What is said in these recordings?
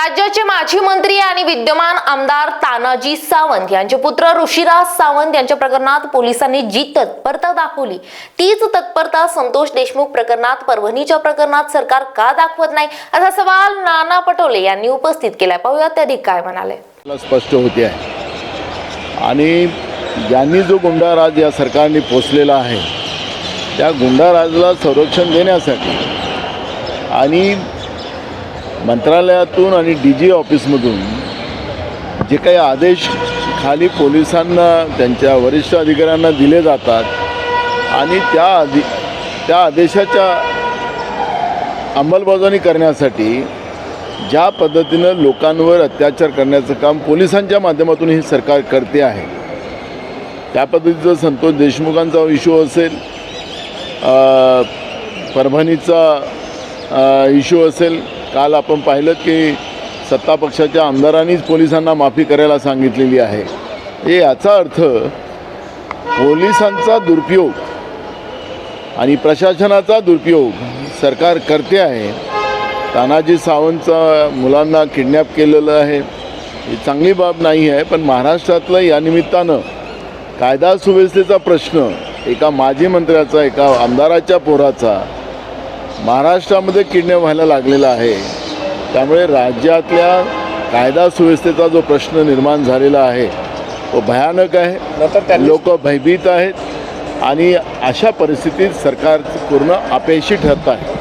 राज्याचे माजी मंत्री आणि विद्यमान आमदार तानाजी सावंत यांचे पुत्र ऋषिराज सावंत यांच्या प्रकरणात पोलिसांनी जी तत्परता दाखवली तीच तत्परता संतोष देशमुख प्रकरणात परभणीच्या प्रकरणात सरकार का दाखवत नाही? असा सवाल नाना पटोले यांनी उपस्थित केलाय. पाहूयात ते अधिक काय म्हणाले. स्पष्ट होते आहे. आणि ज्यांनी जो गुंडाराज या सरकारने पोचलेला आहे त्या गुंडाराजला संरक्षण देण्यासाठी आणि मंत्रालयातून आणि डी जी ऑफिसमधून जे काही आदेश खाली पोलिसांना त्यांच्या वरिष्ठ अधिकाऱ्यांना दिले जातात आणि त्या आधी त्या आदेशाच्या अंमलबजावणी करण्यासाठी ज्या पद्धतीनं लोकांवर अत्याचार करण्याचं काम पोलिसांच्या माध्यमातून ही सरकार करते आहे त्या पद्धतीचा संतोष देशमुखांचा इश्यू असेल परभणीचा इश्यू असेल काल आपण पाहिलं की सत्ता पक्षाच्या आमदारांनीच पोलिसांना माफी करायला सांगितलेली आहे. हे याचा अर्थ पोलिसांचा दुरुपयोग आणि प्रशासनाचा दुरुपयोग सरकार करते आहे. तानाजी सावंतचा मुलांना किडनॅप केलेलं आहे. ही चांगली बाब नाही आहे पण महाराष्ट्रातलं या निमित्तानं कायदा सुव्यवस्थेचा प्रश्न एका माजी मंत्र्याचा एका आमदाराच्या पोराचा महाराष्ट्रामध्ये किडनॅप व्हायला लागलेला आहे. त्यामुळे राज्यातल्या कायदा सुव्यवस्थेचा जो प्रश्न निर्माण झालेला आहे तो भयानक आहे. लोक भयभीत आहेत आणि अशा परिस्थितीत सरकार पूर्ण अपयशी ठरत आहे.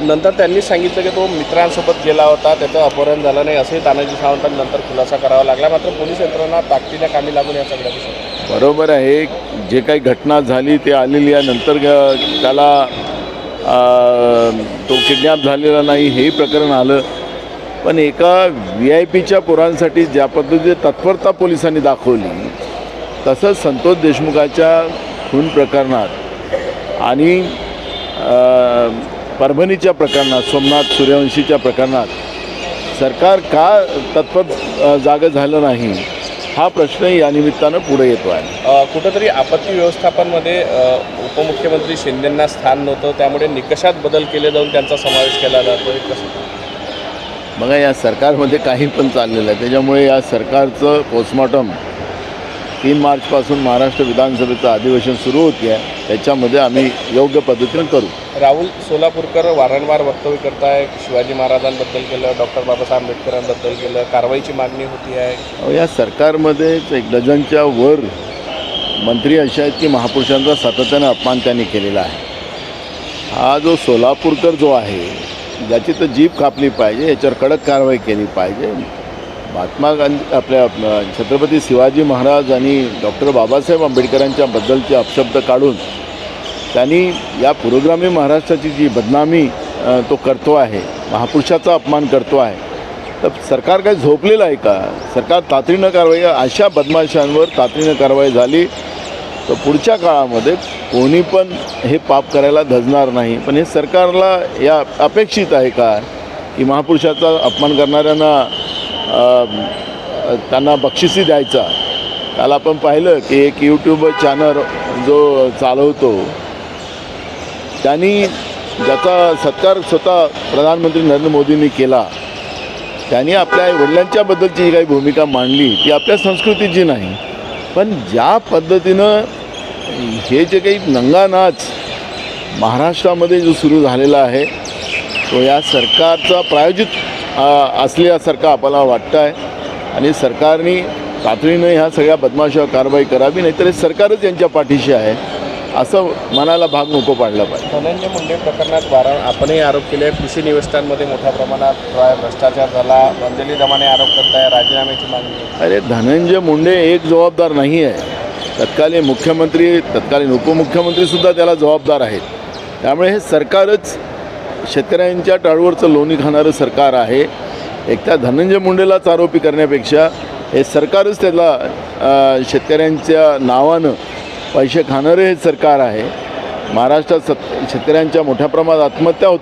नंतर त्यांनी सांगितलं की तो मित्रांसोबत गेला होता त्याचं अपहरण झालं नाही असंही तानाजी सावंतांनी नंतर खुलासा करावा लागला. मात्र पोलीस यंत्रणा ताकदीने कामी लागून या सगळ्या बरोबर आहे. जे काही घटना झाली ते आलेली आहे. नंतर ग- त्याला तो किडनॅप झालेला नाही हेही प्रकरण आलं. पण एका व्ही आय पीच्या पोरांसाठी ज्या पद्धतीने तत्परता पोलिसांनी दाखवली तसंच संतोष देशमुखाच्या खून प्रकरणात आणि परभणीच्या प्रकरणात सोमनाथ सूर्यवंशीच्या प्रकरणात सरकार का तत्पर जागं झालं नाही? हा प्रश्न या निमित्तानं पुढे येतो आहे. कुठंतरी आपत्ती व्यवस्थापनमध्ये उपमुख्यमंत्री शिंदेंना स्थान नव्हतं त्यामुळे निकषात बदल केले जाऊन त्यांचा समावेश केला जातो हे कसं बघा या सरकारमध्ये काही पण चाललेलं आहे. त्याच्यामुळे या सरकारचं पोस्टमॉर्टम तीन मार्चपासून महाराष्ट्र विधानसभेचं अधिवेशन सुरू होते आहे. त्याच्यामध्ये आम्ही योग्य पद्धतीनं करू. राहुल सोलापूरकर वारंवार वक्तव्य करताय. शिवाजी महाराजांबद्दल केलं डॉक्टर बाबासाहेब आंबेडकरांबद्दल केलं. कारवाईची मागणी होती आहे. या सरकारमध्येच एक डझनच्या वर मंत्री असे आहेत की महापुरुषांचा सातत्यानं अपमान त्यांनी केलेला आहे. हा जो सोलापूरकर जो आहे ज्याची तर जीभ कापली पाहिजे याच्यावर कडक कारवाई केली पाहिजे. महात्मा गांधी आपल्या छत्रपती शिवाजी महाराज आणि डॉक्टर बाबासाहेब आंबेडकरांच्या बद्दलचे अपशब्द काढून त्यांनी या पुरोग्रामी महाराष्ट्राची जी बदनामी तो करतो आहे महापुरुषाचा अपमान करतो आहे तर सरकार काय झोपलेलं आहे का? सरकार तातडीनं कारवाई अशा बदमाशांवर तातडीनं कारवाई झाली तर पुढच्या काळामध्ये कोणी पण हे पाप करायला धजणार नाही. पण हे सरकारला या अपेक्षित आहे का? की महापुरुषाचा अपमान करणाऱ्यांना त्यांना बक्षिसी द्यायचा. काल आपण पाहिलं की एक यूट्यूब चॅनल जो चालवतो त्यांनी ज्याचा सत्कार स्वतः प्रधानमंत्री नरेंद्र मोदींनी केला त्यांनी आपल्या वडिलांच्याबद्दलची जी काही भूमिका मांडली ती आपल्या संस्कृतीची नाही. पण ज्या पद्धतीनं हे जे काही नंगा नाच महाराष्ट्रामध्ये जो सुरू झालेला आहे तो या सरकारचा प्रायोजित असल्यासारखं आपल्याला वाटतं आहे आणि सरकारने तातडीनं ह्या सगळ्या बदमाशावर कारवाई करावी नाहीतर हे सरकारच यांच्या पाठीशी आहे. असं मनाला भाग नको पाडला पाहिजे. धनंजय मुंडे प्रकरणात वारं आपणही आरोप केले कृषी निविष्ठांमध्ये मोठ्या प्रमाणात प्रा- भ्रष्टाचार झाला अंजली दमाने आरोप करताय राजीनाम्याची मागणी अरे धनंजय मुंडे एक जबाबदार नाही आहे. तत्कालीन मुख्यमंत्री तत्कालीन उपमुख्यमंत्रीसुद्धा त्याला जबाबदार आहेत. त्यामुळे हे सरकारच शेतकऱ्यांच्या टाळूवरचं लोणी खाणारं सरकार आहे. एक त्या धनंजय मुंडेलाच आरोपी करण्यापेक्षा हे सरकारच त्याला शेतकऱ्यांच्या नावानं पैसे खाणारं हे सरकार आहे. महाराष्ट्रात सत शेतकऱ्यांच्या मोठ्या प्रमाणात आत्महत्या होतात